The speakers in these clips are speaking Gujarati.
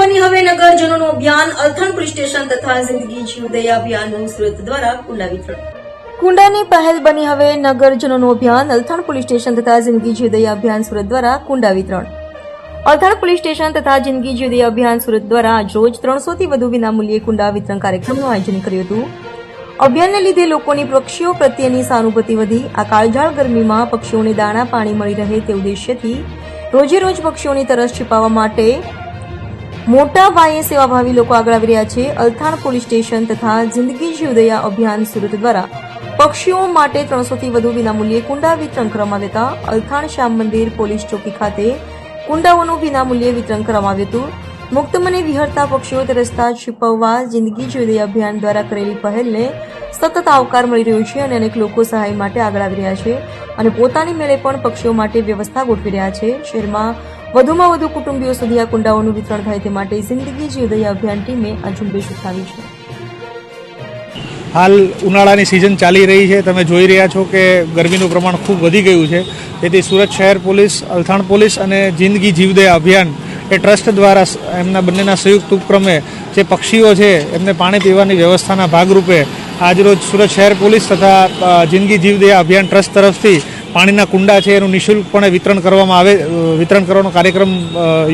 બની હવે નગરજનોનું અભિયાન અલથાણ પોલીસ સ્ટેશન તથા જિંદગી જીવદયા અભિયાનનું સુરત દ્વારા કુંડા વિતરણ. કુંડાની પહેલ બની હવે નગરજનોનું અભિયાન અલથાણ પોલીસ સ્ટેશન તથા જિંદગી જીવદયા અભિયાન સુરત દ્વારા કુંડા વિતરણ. અલથાણ પોલીસ સ્ટેશન તથા જિંદગી જીવદયા અભિયાન સુરત દ્વારા આજરોજ ત્રણસોથી વધુ વિનામૂલ્યે કુંડા વિતરણ કાર્યક્રમનું આયોજન કર્યું હતું. અભિયાનને લીધે લોકોની પક્ષીઓ પ્રત્યેની સહાનુભૂતિ વધી, આ કાળઝાળ ગરમીમાં પક્ષીઓને દાણા પાણી મળી રહે તે ઉદ્દેશ્યથી રોજે રોજ પક્ષીઓની તરસ છુપાવવા માટે મોટા પાયે સેવાભાવી લોકો આગળ આવી રહ્યા છે. અલથાણ પોલીસ સ્ટેશન તથા જિંદગી જીવદયા અભિયાન સુરત દ્વારા પક્ષીઓ માટે ત્રણસોથી વધુ વિનામૂલ્યે કુંડા વિતરણ કરવામાં લેતા અલથાણ શ્યામ મંદિર પોલીસ ચોકી ખાતે કુંડાઓનું વિનામૂલ્યે વિતરણ કરવામાં આવ્યું હતું. મુક્ત મને વિહરતા પક્ષીઓ તરસતા છુપાવવા જિંદગી જીવદયા અભિયાન દ્વારા કરેલી પહેલને સતત આવકાર મળી રહ્યો છે અને અનેક લોકો સહાય માટે આગળ આવી રહ્યા છે અને પોતાની મેળે પણ પક્ષીઓ માટે વ્યવસ્થા ગોઠવી રહ્યા છે. શહેરમાં વધુમાં વધુ કુટુંબીઓ સુધી આ કુંડાઓનું વિતરણ થાય તે માટે જિંદગી જીવદયા અભિયાન ટીમે આ ઝુંબેશ ઉઠાવી છે. હાલ ઉનાળાની સિઝન ચાલી રહી છે. તમે જોઈ રહ્યા છો કે ગરમીનું પ્રમાણ ખૂબ વધી ગયું છે. તેથી સુરત શહેર પોલીસ, અલથાણ પોલીસ અને જિંદગી જીવદયા અભિયાન એ ટ્રસ્ટ દ્વારા એમના બંનેના સંયુક્ત ઉપક્રમે જે પક્ષીઓ છે, એમને પાણી પીવાની વ્યવસ્થાના ભાગરૂપે આજરોજ સુરત શહેર પોલીસ તથા જિંદગી જીવદયા અભિયાન ટ્રસ્ટ તરફથી પાણીના કુંડા છે, એનું નિઃશુલ્કપણે વિતરણ કરવામાં આવે વિતરણ કરવાનો કાર્યક્રમ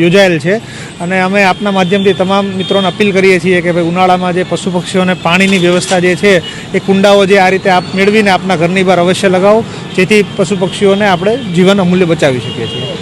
યોજાયેલ છે. અને અમે આપના માધ્યમથી તમામ મિત્રોને અપીલ કરીએ છીએ કે ભાઈ ઉનાળામાં જે પશુ પક્ષીઓને પાણીની વ્યવસ્થા જે છે, એ કુંડાઓ જે આ રીતે આપ મેળવીને આપના ઘરની બહાર અવશ્ય લગાવો, જેથી પશુ પક્ષીઓને આપણે જીવન અમૂલ્ય બચાવી શકીએ છીએ.